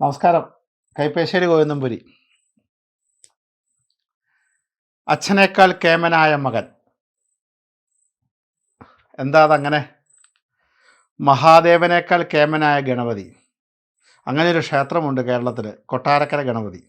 നമസ്കാരം. കൈപ്പേശ്ശേരി ഗോവിന്ദംപുരി. അച്ഛനേക്കാൾ കേമനായ മകൻ. എന്താ അതങ്ങനെ? മഹാദേവനേക്കാൾ കേമനായ ഗണപതി. അങ്ങനെ ഒരു ക്ഷേത്രമുണ്ട് കേരളത്തിൽ കൊട്ടാരക്കര ഗണപതി.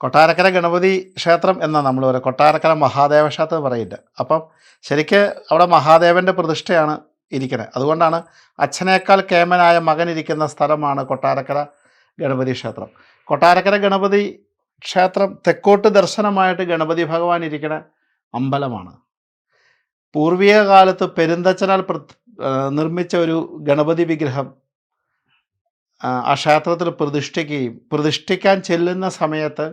കൊട്ടാരക്കര ഗണപതി ക്ഷേത്രം എന്നാണ് നമ്മൾ പറയുക. കൊട്ടാരക്കര മഹാദേവ ക്ഷേത്രം പറയില്ല. അപ്പം ശരിക്ക് അവിടെ മഹാദേവന്റെ പ്രതിഷ്ഠയാണ് ഇരിക്കുന്നത് അതുകൊണ്ടാണ് അച്ഛനേക്കാൾ കേമനായ മകൻ ഇരിക്കുന്ന സ്ഥലമാണ് കൊട്ടാരക്കര ഗണപതി ക്ഷേത്രം. കൊട്ടാരക്കര ഗണപതി ക്ഷേത്രം തെക്കോട്ട് ദർശനമായിട്ട് ഗണപതി ഭഗവാൻ ഇരിക്കണ അമ്പലമാണ്. പൂർവീക കാലത്ത് പെരുന്തച്ചനാൽ പ്ര നിർമ്മിച്ച ഒരു ഗണപതി വിഗ്രഹം ആ ക്ഷേത്രത്തിൽ പ്രതിഷ്ഠിക്കുകയും പ്രതിഷ്ഠിക്കാൻ ചെല്ലുന്ന സമയത്ത്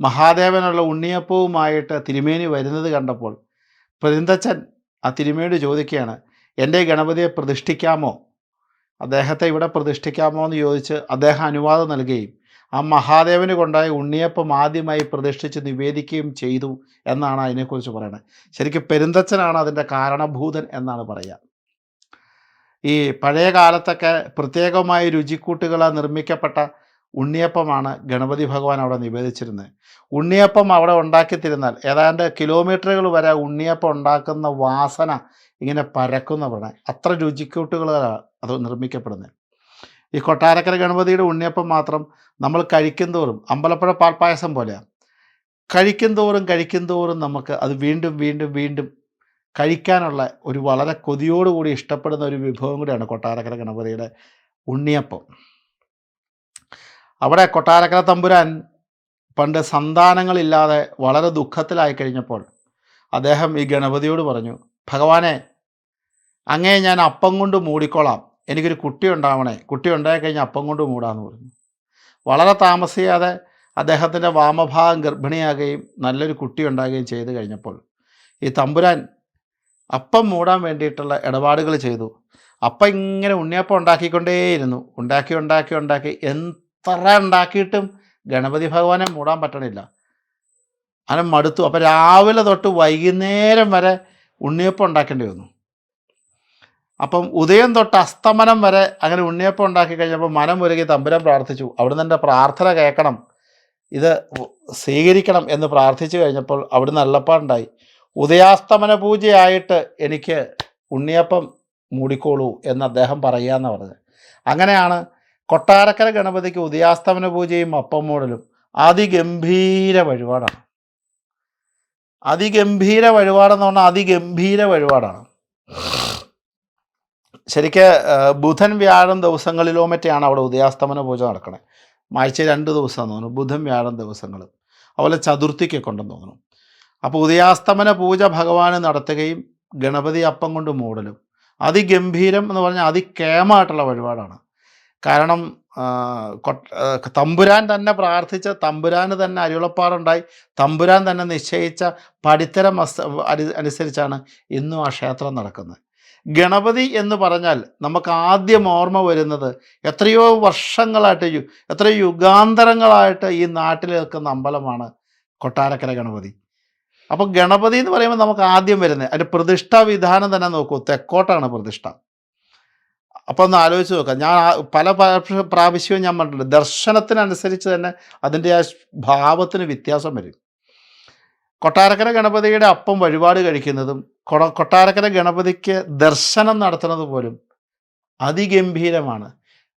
മഹാദേവനുള്ള ഉണ്ണിയപ്പവുമായിട്ട് തിരുമേനി വരുന്നത് കണ്ടപ്പോൾ പെരുന്തച്ചൻ ആ തിരുമേനി ചോദിക്കുകയാണ് എന്റെ ഗണപതിയെ പ്രതിഷ്ഠിക്കാമോ? അദ്ദേഹത്തെ ഇവിടെ പ്രതിഷ്ഠിക്കാമോ എന്ന് ചോദിച്ച് അദ്ദേഹം അനുവാദം നൽകുകയും ആ മഹാദേവന് കൊണ്ടായ ഉണ്ണിയപ്പം ആദ്യമായി പ്രതിഷ്ഠിച്ച് നിവേദിക്കുകയും ചെയ്തു എന്നാണ് അതിനെക്കുറിച്ച് പറയുന്നത്. ശരിക്കും പെരുന്തച്ചനാണ് അതിന്റെ കാരണഭൂതൻ എന്നാണ് പറയുക. ഈ പഴയ കാലത്തൊക്കെ പ്രത്യേകമായ രുചിക്കൂട്ടുകളാൽ നിർമ്മിക്കപ്പെട്ട ഉണ്ണിയപ്പമാണ് ഗണപതി ഭഗവാൻ അവിടെ നിവേദിച്ചിരുന്നത്. ഉണ്ണിയപ്പം അവിടെ ഉണ്ടാക്കി തരുന്നാൽ ഏതാണ്ട് കിലോമീറ്ററുകൾ വരെ ഉണ്ണിയപ്പം ഉണ്ടാക്കുന്ന വാസന ഇങ്ങനെ പരക്കുന്ന പറയണേ അത്ര രുചിക്കൂട്ടുകളാണ് അത് നിർമ്മിക്കപ്പെടുന്നത് ഈ കൊട്ടാരക്കര ഗണപതിയുടെ ഉണ്ണിയപ്പം മാത്രം നമ്മൾ കഴിക്കും തോറും അമ്പലപ്പുഴ പാൽപ്പായസം പോലെയാണ് കഴിക്കും തോറും കഴിക്കും തോറും നമുക്ക് അത് വീണ്ടും വീണ്ടും വീണ്ടും കഴിക്കാനുള്ള ഒരു വളരെ കൊതിയോടുകൂടി ഇഷ്ടപ്പെടുന്ന ഒരു വിഭവം കൂടിയാണ് കൊട്ടാരക്കര ഗണപതിയുടെ ഉണ്ണിയപ്പം. അവിടെ കൊട്ടാരക്കര തമ്പുരാൻ പണ്ട് സന്താനങ്ങളില്ലാതെ വളരെ ദുഃഖത്തിലായി കഴിഞ്ഞപ്പോൾ അദ്ദേഹം ഈ ഗണപതിയോട് പറഞ്ഞു ഭഗവാനെ അങ്ങേ ഞാൻ അപ്പം കൊണ്ട് മൂടിക്കോളാം. എനിക്കൊരു കുട്ടി ഉണ്ടാവണേ. കുട്ടി ഉണ്ടായി കഴിഞ്ഞാൽ അപ്പം കൊണ്ട് മൂടാന്ന് പറഞ്ഞു. വളരെ താമസിയാതെ അദ്ദേഹത്തിന്റെ വാമഭാഗം ഗർഭിണിയാകുകയും നല്ലൊരു കുട്ടി ഉണ്ടാകുകയും ചെയ്തു കഴിഞ്ഞപ്പോൾ ഈ തമ്പുരാൻ അപ്പം മൂടാൻ വേണ്ടിയിട്ടുള്ള ഇടപാടുകൾ ചെയ്തു. അപ്പം ഇങ്ങനെ ഉണ്ണിയപ്പം ഉണ്ടാക്കിക്കൊണ്ടേയിരുന്നു. ഉണ്ടാക്കി ഉണ്ടാക്കി ഉണ്ടാക്കി. എത്ര ഉണ്ടാക്കിയിട്ടും ഗണപതി ഭഗവാനെ മൂടാൻ പറ്റണില്ല. അങ്ങനെ മടുത്തു. അപ്പോൾ രാവിലെ തൊട്ട് വൈകുന്നേരം വരെ ഉണ്ണിയപ്പം ഉണ്ടാക്കേണ്ടി വന്നു. അപ്പം ഉദയം തൊട്ട് അസ്തമനം വരെ അങ്ങനെ ഉണ്ണിയപ്പം ഉണ്ടാക്കി കഴിഞ്ഞപ്പോൾ മനം ഒരുങ്ങി തമ്പുരാൻ പ്രാർത്ഥിച്ചു. അവിടുന്ന് എന്റെ പ്രാർത്ഥന കേൾക്കണം. ഇത് സ്വീകരിക്കണം എന്ന് പ്രാർത്ഥിച്ചു കഴിഞ്ഞപ്പോൾ അവിടുന്ന് അല്ലപ്പാടുണ്ടായി. ഉദയാസ്തമന പൂജയായിട്ട് എനിക്ക് ഉണ്ണിയപ്പം മൂടിക്കോളൂ എന്ന് അദ്ദേഹം പറയുക എന്ന് പറഞ്ഞത്. അങ്ങനെയാണ് കൊട്ടാരക്കര ഗണപതിക്ക് ഉദയാസ്തമന പൂജയും അപ്പം മൂടലും. അതിഗംഭീര വഴിപാടാണ്. അതിഗംഭീര വഴിപാടെന്ന് പറഞ്ഞാൽ അതിഗംഭീര വഴിപാടാണ്. ശരിക്ക് ബുധൻ വ്യാഴം ദിവസങ്ങളിലോ മറ്റെയാണ് അവിടെ ഉദയാസ്തമന പൂജ നടക്കണേ. ആഴ്ച രണ്ട് ദിവസം തോന്നുന്നു. ബുധൻ വ്യാഴം ദിവസങ്ങൾ അതുപോലെ ചതുർത്ഥിക്കൊക്കെ ഉണ്ടെന്ന് തോന്നുന്നു. അപ്പോൾ ഉദയാസ്തമന പൂജ ഭഗവാന് നടത്തുകയും ഗണപതി അപ്പം കൊണ്ട് മൂടലും. അതിഗംഭീരം എന്ന് പറഞ്ഞാൽ അതിക്കേമായിട്ടുള്ള വഴിപാടാണ്. കാരണം തമ്പുരാൻ തന്നെ പ്രാർത്ഥിച്ച തമ്പുരാന് തന്നെ അരുളപ്പാടുണ്ടായി. തമ്പുരാൻ തന്നെ നിശ്ചയിച്ച പടിത്തരം അനുസരിച്ചാണ് ഇന്നും ആ ക്ഷേത്രം നടക്കുന്നത്. ഗണപതി എന്ന് പറഞ്ഞാൽ നമുക്ക് ആദ്യം ഓർമ്മ വരുന്നത് എത്രയോ വർഷങ്ങളായിട്ട് എത്രയോ യുഗാന്തരങ്ങളായിട്ട് ഈ നാട്ടിൽ നിൽക്കുന്ന അമ്പലമാണ് കൊട്ടാരക്കര ഗണപതി. അപ്പോൾ ഗണപതി എന്ന് പറയുമ്പോൾ നമുക്ക് ആദ്യം വരുന്നത് അതിന്റെ പ്രതിഷ്ഠാ വിധാനം തന്നെ നോക്കൂ. തെക്കോട്ടാണ് പ്രതിഷ്ഠ. അപ്പോൾ ഒന്ന് ആലോചിച്ച് നോക്കാം. ഞാൻ പല പ്രാവശ്യവും ഞാൻ പറഞ്ഞിട്ടുണ്ട് ദർശനത്തിനനുസരിച്ച് തന്നെ അതിന്റെ ആ ഭാവത്തിന് വ്യത്യാസം വരും. കൊട്ടാരക്കര ഗണപതിയുടെ അപ്പം വഴിപാട് കഴിക്കുന്നതും കൊട- കൊട്ടാരക്കര ഗണപതിക്ക് ദർശനം നടത്തുന്നത് പോലും അതിഗംഭീരമാണ്.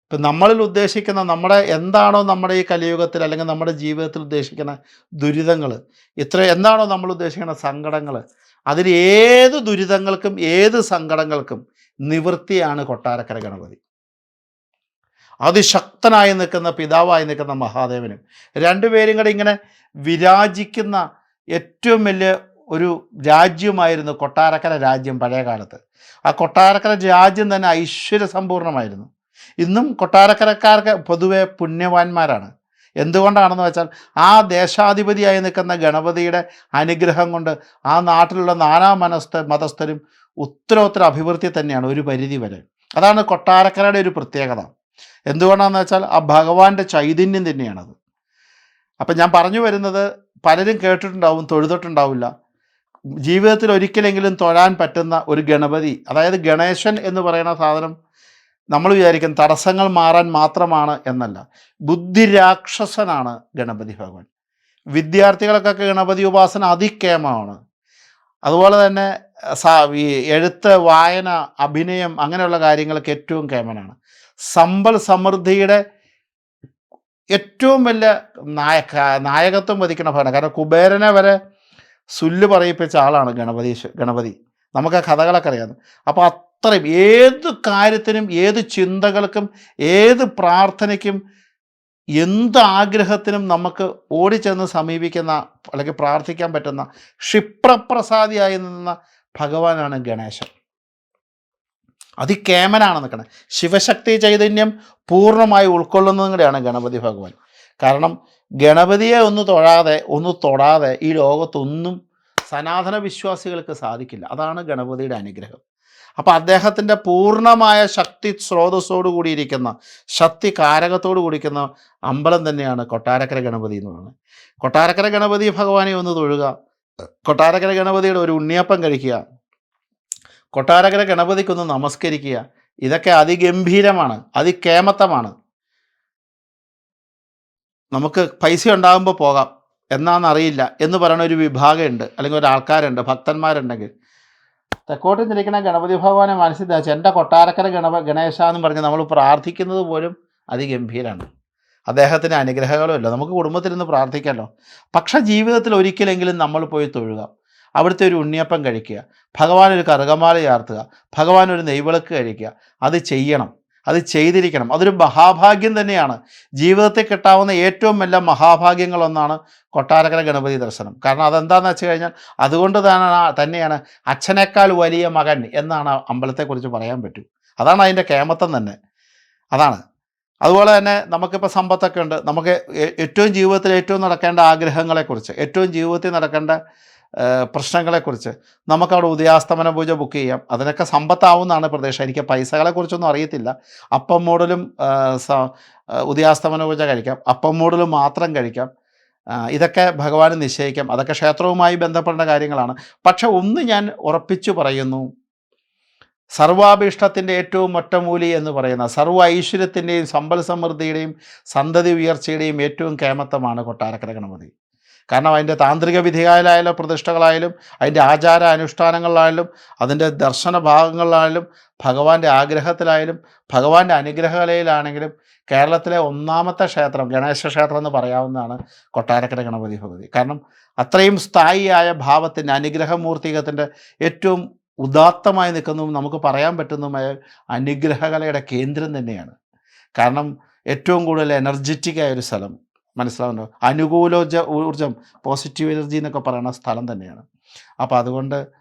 ഇപ്പം നമ്മളിൽ ഉദ്ദേശിക്കുന്ന നമ്മുടെ എന്താണോ നമ്മുടെ ഈ കലിയുഗത്തിൽ അല്ലെങ്കിൽ നമ്മുടെ ജീവിതത്തിൽ ഉദ്ദേശിക്കുന്ന ദുരിതങ്ങൾ ഇത്ര എന്താണോ നമ്മൾ ഉദ്ദേശിക്കുന്ന സങ്കടങ്ങൾ അതിൽ ഏത് ദുരിതങ്ങൾക്കും ഏത് സങ്കടങ്ങൾക്കും നിവൃത്തിയാണ് കൊട്ടാരക്കര ഗണപതി. അതിശക്തനായി നിൽക്കുന്ന പിതാവായി നിൽക്കുന്ന മഹാദേവനും രണ്ടുപേരും കൂടെ ഇങ്ങനെ വിരാജിക്കുന്ന ഏറ്റവും വലിയ ഒരു രാജ്യമായിരുന്നു കൊട്ടാരക്കര രാജ്യം പഴയ കാലത്ത്. ആ കൊട്ടാരക്കര രാജ്യം തന്നെ ഐശ്വര്യസമ്പൂർണമായിരുന്നു ഇന്നും കൊട്ടാരക്കരക്കാർക്ക് പൊതുവെ പുണ്യവാന്മാരാണ്. എന്തുകൊണ്ടാണെന്ന് വെച്ചാൽ ആ ദേശാധിപതിയായി നിൽക്കുന്ന ഗണപതിയുടെ അനുഗ്രഹം കൊണ്ട് ആ നാട്ടിലുള്ള നാനാ മനസ്ഥ മതസ്ഥരും ഉത്തരോത്തര അഭിവൃദ്ധി തന്നെയാണ് ഒരു പരിധി വരെ. അതാണ് കൊട്ടാരക്കരയുടെ ഒരു പ്രത്യേകത. എന്തുകൊണ്ടാണെന്ന് വെച്ചാൽ ആ ഭഗവാന്റെ ചൈതന്യം തന്നെയാണത്. അപ്പം ഞാൻ പറഞ്ഞു വരുന്നത് പലരും കേട്ടിട്ടുണ്ടാവും തൊഴുതിട്ടുണ്ടാവില്ല. ജീവിതത്തിൽ ഒരിക്കലെങ്കിലും തൊഴാൻ പറ്റുന്ന ഒരു ഗണപതി അതായത് ഗണേശൻ എന്ന് പറയുന്ന സാധനം നമ്മൾ വിചാരിക്കും തടസ്സങ്ങൾ മാറാൻ മാത്രമാണ് എന്നല്ല. ബുദ്ധിരാക്ഷസനാണ് ഗണപതി ഭഗവാൻ. വിദ്യാർത്ഥികൾക്കൊക്കെ ഗണപതി ഉപാസന അതിക്കേമമാണ് അതുപോലെ തന്നെ ഈ എഴുത്ത് വായന അഭിനയം അങ്ങനെയുള്ള കാര്യങ്ങൾക്ക് ഏറ്റവും കേമനാണ്. സമ്പൽ സമൃദ്ധിയുടെ ഏറ്റവും വലിയ നായക നായകത്വം വധിക്കുന്ന ഭഗവാൻ കാരണം കുബേരനെ വരെ സുല്ല് പറയിപ്പിച്ച ആളാണ് ഗണപതി ഗണപതി. നമുക്ക് ആ കഥകളൊക്കെ അറിയാം. അപ്പോൾ അത്രയും ഏത് കാര്യത്തിനും ഏത് ചിന്തകൾക്കും ഏത് പ്രാർത്ഥനയ്ക്കും എന്ത് ആഗ്രഹത്തിനും നമുക്ക് ഓടിച്ചെന്ന് സമീപിക്കുന്ന അല്ലെങ്കിൽ പ്രാർത്ഥിക്കാൻ പറ്റുന്ന ക്ഷിപ്രപ്രസാദിയായി നിന്ന ഭഗവാനാണ് ഗണേശൻ. അതികേമനാണ് നിൽക്കുന്നത് ശിവശക്തി ചൈതന്യം പൂർണമായി ഉൾക്കൊള്ളുന്നതും കൂടെയാണ് ഗണപതി ഭഗവാൻ. കാരണം ഗണപതിയെ ഒന്ന് തൊഴാതെ ഒന്ന് തൊടാതെ ഈ ലോകത്തൊന്നും സനാതന വിശ്വാസികൾക്ക് സാധിക്കില്ല. അതാണ് ഗണപതിയുടെ അനുഗ്രഹം. അപ്പോൾ അദ്ദേഹത്തിന്റെ പൂർണമായ ശക്തി സ്രോതസ്സോട് കൂടിയിരിക്കുന്ന ശക്തി കാരകത്തോട് കൂടിയിരിക്കുന്ന അമ്പലം തന്നെയാണ് കൊട്ടാരക്കര ഗണപതി എന്ന് പറയുന്നത് കൊട്ടാരക്കര ഗണപതി ഭഗവാനെ ഒന്ന് തൊഴുക കൊട്ടാരക്കര ഗണപതിയുടെ ഒരു ഉണ്ണിയപ്പം കഴിക്കുക. കൊട്ടാരക്കര ഗണപതിക്കൊന്ന് നമസ്കരിക്കുക. ഇതൊക്കെ അതിഗംഭീരമാണ്. അതികേമത്തമാണ് നമുക്ക് പൈസ ഉണ്ടാകുമ്പോൾ പോകാം. എന്നാണെന്നറിയില്ല എന്ന് പറയുന്ന ഒരു വിഭാഗമുണ്ട്. അല്ലെങ്കിൽ ഒരു ആൾക്കാരുണ്ട് ഭക്തന്മാരുണ്ടെങ്കിൽ. തെക്കോട്ട് നിൽക്കുന്ന ഗണപതി ഭഗവാനെ മനസ്സിൽ എന്റെ കൊട്ടാരക്കര ഗണപ ഗണേശ എന്ന് പറഞ്ഞ് നമ്മൾ പ്രാർത്ഥിക്കുന്നത് പോലും അതിഗംഭീരമാണ് അദ്ദേഹത്തിന് അനുഗ്രഹങ്ങളുമില്ല നമുക്ക് കുടുംബത്തിലിരുന്ന് പ്രാർത്ഥിക്കാമല്ലോ. പക്ഷേ ജീവിതത്തിൽ ഒരിക്കലെങ്കിലും നമ്മൾ പോയി തൊഴുക. അവിടുത്തെ ഒരു ഉണ്ണിയപ്പം കഴിക്കുക. ഭഗവാൻ ഒരു കറുകമാല ചാർത്തുക. ഭഗവാൻ ഒരു നെയ്വിളക്ക് കഴിക്കുക. അത് ചെയ്യണം. അത് ചെയ്തിരിക്കണം. അതൊരു മഹാഭാഗ്യം തന്നെയാണ്. ജീവിതത്തിൽ കിട്ടാവുന്ന ഏറ്റവും വലിയ മഹാഭാഗ്യങ്ങളൊന്നാണ് കൊട്ടാരക്കര ഗണപതി ദർശനം. കാരണം അതെന്താണെന്ന് വെച്ച് കഴിഞ്ഞാൽ അതുകൊണ്ട് തന്നെ തന്നെയാണ് അച്ഛനേക്കാൾ വലിയ മകൻ എന്നാണ് അമ്പലത്തെക്കുറിച്ച് പറയാൻ പറ്റൂ. അതാണ് അതിന്റെ കേമത്തം തന്നെ. അതാണ്. അതുപോലെ തന്നെ നമുക്കിപ്പോൾ സമ്പത്തൊക്കെ ഉണ്ട്. നമുക്ക് ഏറ്റവും ജീവിതത്തിൽ ഏറ്റവും നടക്കേണ്ട ആഗ്രഹങ്ങളെക്കുറിച്ച് ഏറ്റവും ജീവിതത്തിൽ നടക്കേണ്ട പ്രശ്നങ്ങളെക്കുറിച്ച് നമുക്കവിടെ ഉദയാസ്തമന പൂജ ബുക്ക് ചെയ്യാം. അതിനൊക്കെ സമ്പത്താവുന്നതാണ് പ്രദേശം എനിക്ക് പൈസകളെക്കുറിച്ചൊന്നും അറിയത്തില്ല. അപ്പം മൂടലും ഉദയാസ്തമന പൂജ കഴിക്കാം. അപ്പം മൂടലും മാത്രം കഴിക്കാം. ഇതൊക്കെ ഭഗവാൻ നിശ്ചയിക്കാം. അതൊക്കെ ക്ഷേത്രവുമായി ബന്ധപ്പെടേണ്ട കാര്യങ്ങളാണ്. പക്ഷെ ഒന്ന് ഞാൻ ഉറപ്പിച്ചു പറയുന്നു. സർവാഭീഷ്ടത്തിന്റെ ഏറ്റവും ഒറ്റമൂലി എന്ന് പറയുന്ന സർവ ഐശ്വര്യത്തിന്റെയും സമ്പൽ സമൃദ്ധിയുടെയും സന്തതി ഉയർച്ചയുടെയും ഏറ്റവും കേമത്തമാണ് കൊട്ടാരക്കര ഗണപതി. കാരണം അതിന്റെ താന്ത്രിക വിധികളിലായാലും പ്രതിഷ്ഠകളായാലും അതിന്റെ ആചാര അനുഷ്ഠാനങ്ങളിലായാലും അതിന്റെ ദർശന ഭാഗങ്ങളിലായാലും ഭഗവാന്റെ ആഗ്രഹത്തിലായാലും ഭഗവാന്റെ അനുഗ്രഹകലയിലാണെങ്കിലും കേരളത്തിലെ ഒന്നാമത്തെ ക്ഷേത്രം ഗണേശ ക്ഷേത്രം എന്ന് പറയാവുന്നതാണ് കൊട്ടാരക്കര ഗണപതി ഭഗവതി. കാരണം അത്രയും സ്ഥായിയായ ഭാവത്തിന്റെ അനുഗ്രഹമൂർത്തികത്തിന്റെ ഏറ്റവും ഉദാത്തമായി നിൽക്കുന്നതും നമുക്ക് പറയാൻ പറ്റുന്നതുമായ അനുഗ്രഹകലയുടെ കേന്ദ്രം തന്നെയാണ്. കാരണം ഏറ്റവും കൂടുതൽ എനർജറ്റിക് ഒരു സ്ഥലം മനസ്സിലാവുന്നുണ്ടോ? അനുകൂലോർജ ഊർജം പോസിറ്റീവ് എനർജി എന്നൊക്കെ പറയുന്ന സ്ഥലം തന്നെയാണ്. അപ്പോൾ അതുകൊണ്ട്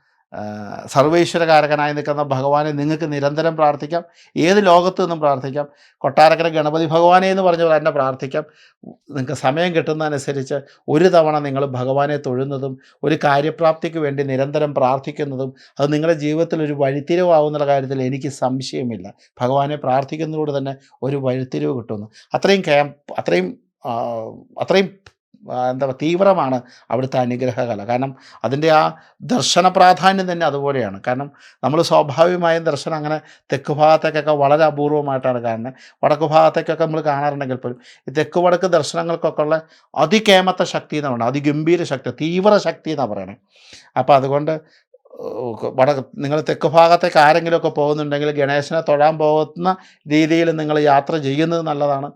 സർവൈശ്വരകാരകനായി നിൽക്കുന്ന ഭഗവാനെ നിങ്ങൾക്ക് നിരന്തരം പ്രാർത്ഥിക്കാം. ഏത് ലോകത്തു നിന്നും പ്രാർത്ഥിക്കാം? കൊട്ടാരക്കര ഗണപതി ഭഗവാനെ എന്ന് പറഞ്ഞ പോലെ തന്നെ പ്രാർത്ഥിക്കാം. നിങ്ങൾക്ക് സമയം കിട്ടുന്നതനുസരിച്ച് ഒരു തവണ നിങ്ങൾ ഭഗവാനെ തൊഴുന്നതും ഒരു കാര്യപ്രാപ്തിക്ക് വേണ്ടി നിരന്തരം പ്രാർത്ഥിക്കുന്നതും അത് നിങ്ങളുടെ ജീവിതത്തിൽ ഒരു വഴിത്തിരിവാകുന്ന കാര്യത്തിൽ എനിക്ക് സംശയമില്ല. ഭഗവാനെ പ്രാർത്ഥിക്കുന്നതോട് തന്നെ ഒരു വഴിത്തിരിവ് കിട്ടുന്നു. അത്രയും അത്രയും അത്രയും എന്താ പറയുക തീവ്രമാണ് അവിടുത്തെ അനുഗ്രഹകല. കാരണം അതിന്റെ ആ ദർശന പ്രാധാന്യം തന്നെ അതുപോലെയാണ്. കാരണം നമ്മൾ സ്വാഭാവികമായും ദർശനം അങ്ങനെ തെക്ക് ഭാഗത്തേക്കൊക്കെ വളരെ അപൂർവമായിട്ടാണ് കാണുന്നത്. വടക്ക് ഭാഗത്തേക്കൊക്കെ നമ്മൾ കാണാറുണ്ടെങ്കിൽ പോലും ഈ തെക്ക് വടക്ക് ദർശനങ്ങൾക്കൊക്കെ ഉള്ള അതികേമത്തെ ശക്തി എന്ന് പറയുന്നത്. അതിഗംഭീര ശക്തി തീവ്ര ശക്തി എന്നാണ് പറയുന്നത് അപ്പോൾ അതുകൊണ്ട് വട നിങ്ങൾ തെക്ക് ഭാഗത്തേക്ക് ആരെങ്കിലുമൊക്കെ പോകുന്നുണ്ടെങ്കിൽ ഗണേശനെ തൊഴാൻ പോകുന്ന രീതിയിൽ നിങ്ങൾ യാത്ര ചെയ്യുന്നത് നല്ലതാണ്.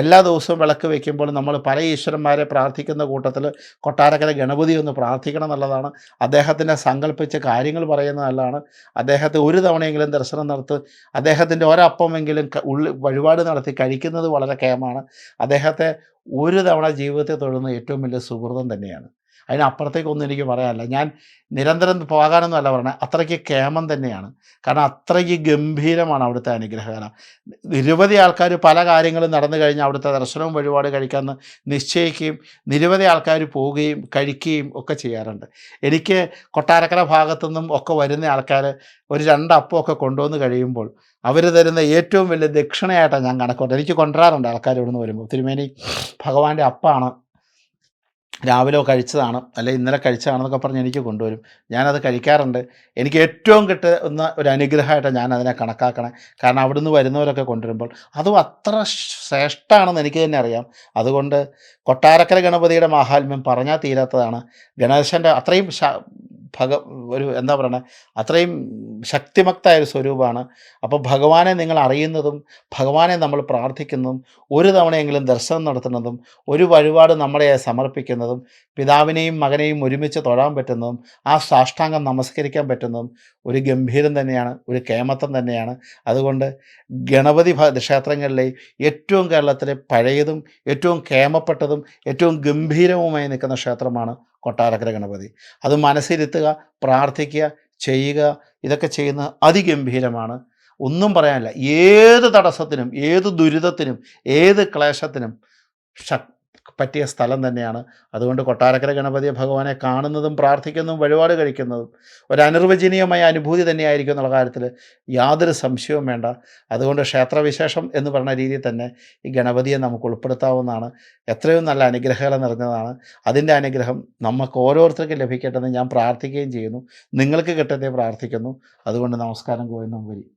എല്ലാ ദിവസവും വിളക്ക് വയ്ക്കുമ്പോൾ നമ്മൾ പല ഈശ്വരന്മാരെ പ്രാർത്ഥിക്കുന്ന കൂട്ടത്തിൽ കൊട്ടാരക്കര ഗണപതി ഒന്ന് പ്രാർത്ഥിക്കണം എന്നുള്ളതാണ്. അദ്ദേഹത്തിന്റെ സങ്കല്പിച്ച കാര്യങ്ങൾ പറയുന്ന നല്ലതാണ്. അദ്ദേഹത്തെ ഒരു തവണയെങ്കിലും ദർശനം നടത്തി അദ്ദേഹത്തിന്റെ ഒരപ്പമെങ്കിലും ഉള്ളി വഴിപാട് നടത്തി കഴിക്കുന്നത് വളരെ കേമാണ് അദ്ദേഹത്തെ ഒരു തവണ ജീവിതത്തെ തൊഴുന്ന ഏറ്റവും വലിയ സുഹൃതം തന്നെയാണ്. അതിനപ്പുറത്തേക്കൊന്നും എനിക്ക് പറയാനില്ല. ഞാൻ നിരന്തരം പോകാനൊന്നും അല്ല പറഞ്ഞത് അത്രയ്ക്ക് കേമം തന്നെയാണ്. കാരണം അത്രയ്ക്ക് ഗംഭീരമാണ് അവിടുത്തെ അനുഗ്രഹകല നിരവധി ആൾക്കാർ പല കാര്യങ്ങളും നടന്നു കഴിഞ്ഞാൽ അവിടുത്തെ ദർശനവും വഴിപാട് കഴിക്കാമെന്ന് നിശ്ചയിക്കുകയും നിരവധി ആൾക്കാർ പോവുകയും കഴിക്കുകയും ഒക്കെ ചെയ്യാറുണ്ട്. എനിക്ക് കൊട്ടാരക്കര ഭാഗത്തുനിന്നും ഒക്കെ വരുന്ന ആൾക്കാർ ഒരു രണ്ട് അപ്പമൊക്കെ കൊണ്ടുവന്ന് കഴിയുമ്പോൾ അവർ തരുന്ന ഏറ്റവും വലിയ ദക്ഷിണയായിട്ടാണ് ഞാൻ കണക്കുണ്ട് എനിക്ക് കൊണ്ടുവരാറുണ്ട് ആൾക്കാർ ഇവിടുന്ന് വരുമ്പോൾ. തിരുമേനി ഭഗവാന്റെ അപ്പാണ് രാവിലെ കഴിച്ചതാണ് അല്ലെ ഇന്നലെ കഴിച്ചതാണെന്നൊക്കെ പറഞ്ഞ് എനിക്ക് കൊണ്ടുവരും. ഞാനത് കഴിക്കാറുണ്ട്. എനിക്ക് ഏറ്റവും കിട്ടുന്ന ഒരു അനുഗ്രഹമായിട്ടാണ് ഞാൻ അതിനെ കണക്കാക്കണേ. കാരണം അവിടുന്ന് വരുന്നവരൊക്കെ കൊണ്ടുവരുമ്പോൾ അതും അത്ര ശ്രേഷ്ഠമാണെന്ന് എനിക്ക് തന്നെ അറിയാം. അതുകൊണ്ട് കൊട്ടാരക്കര ഗണപതിയുടെ മാഹാത്മ്യം പറഞ്ഞാൽ തീരാത്തതാണ്. ഗണേശന്റെ അത്രയും ഭഗ ഒരു എന്താ പറയണേ? അത്രയും ശക്തിമക്തായ ഒരു സ്വരൂപമാണ്. അപ്പോൾ ഭഗവാനെ നിങ്ങൾ അറിയുന്നതും ഭഗവാനെ നമ്മൾ പ്രാർത്ഥിക്കുന്നതും ഒരു തവണയെങ്കിലും ദർശനം നടത്തുന്നതും ഒരു വഴിപാട് നമ്മളെ സമർപ്പിക്കുന്നതും പിതാവിനെയും മകനെയും ഒരുമിച്ച് തൊഴാൻ പറ്റുന്നതും ആ സാഷ്ടാംഗം നമസ്കരിക്കാൻ പറ്റുന്നതും ഒരു ഗംഭീരം തന്നെയാണ് ഒരു കേമത്വം തന്നെയാണ്. അതുകൊണ്ട് ഗണപതി ക്ഷേത്രങ്ങളിലെ ഏറ്റവും കേരളത്തിലെ പഴയതും ഏറ്റവും കേമപ്പെട്ടതും ഏറ്റവും ഗംഭീരവുമായി നിൽക്കുന്ന ക്ഷേത്രമാണ് കൊട്ടാരക്കര ഗണപതി. അത് മനസ്സിരുത്തുക പ്രാർത്ഥിക്കുക ചെയ്യുക ഇതൊക്കെ ചെയ്യുന്നത് അതിഗംഭീരമാണ്. ഒന്നും പറയാനില്ല. ഏത് തടസ്സത്തിനും ഏത് ദുരിതത്തിനും ഏത് ക്ലേശത്തിനും ശക് പറ്റിയ സ്ഥലം തന്നെയാണ്. അതുകൊണ്ട് കൊട്ടാരക്കര ഗണപതിയെ ഭഗവാനെ കാണുന്നതും പ്രാർത്ഥിക്കുന്നതും വഴിപാട് കഴിക്കുന്നതും ഒരു അനിർവചനീയമായ അനുഭൂതി തന്നെയായിരിക്കും എന്നുള്ള കാര്യത്തിൽ യാതൊരു സംശയവും വേണ്ട. അതുകൊണ്ട് ക്ഷേത്രവിശേഷം എന്ന് പറഞ്ഞ രീതിയിൽ തന്നെ ഈ ഗണപതിയെ നമുക്ക് ഉൾപ്പെടുത്താവുന്നതാണ്. എത്രയും നല്ല അനുഗ്രഹങ്ങൾ നിറഞ്ഞതാണ്. അതിന്റെ അനുഗ്രഹം നമുക്ക് ഓരോരുത്തർക്കും ലഭിക്കട്ടെന്ന് ഞാൻ പ്രാർത്ഥിക്കുകയും ചെയ്യുന്നു. നിങ്ങൾക്ക് കിട്ടത്തെ പ്രാർത്ഥിക്കുന്നു. അതുകൊണ്ട് നമസ്കാരം ഗോവിന്ദം വരി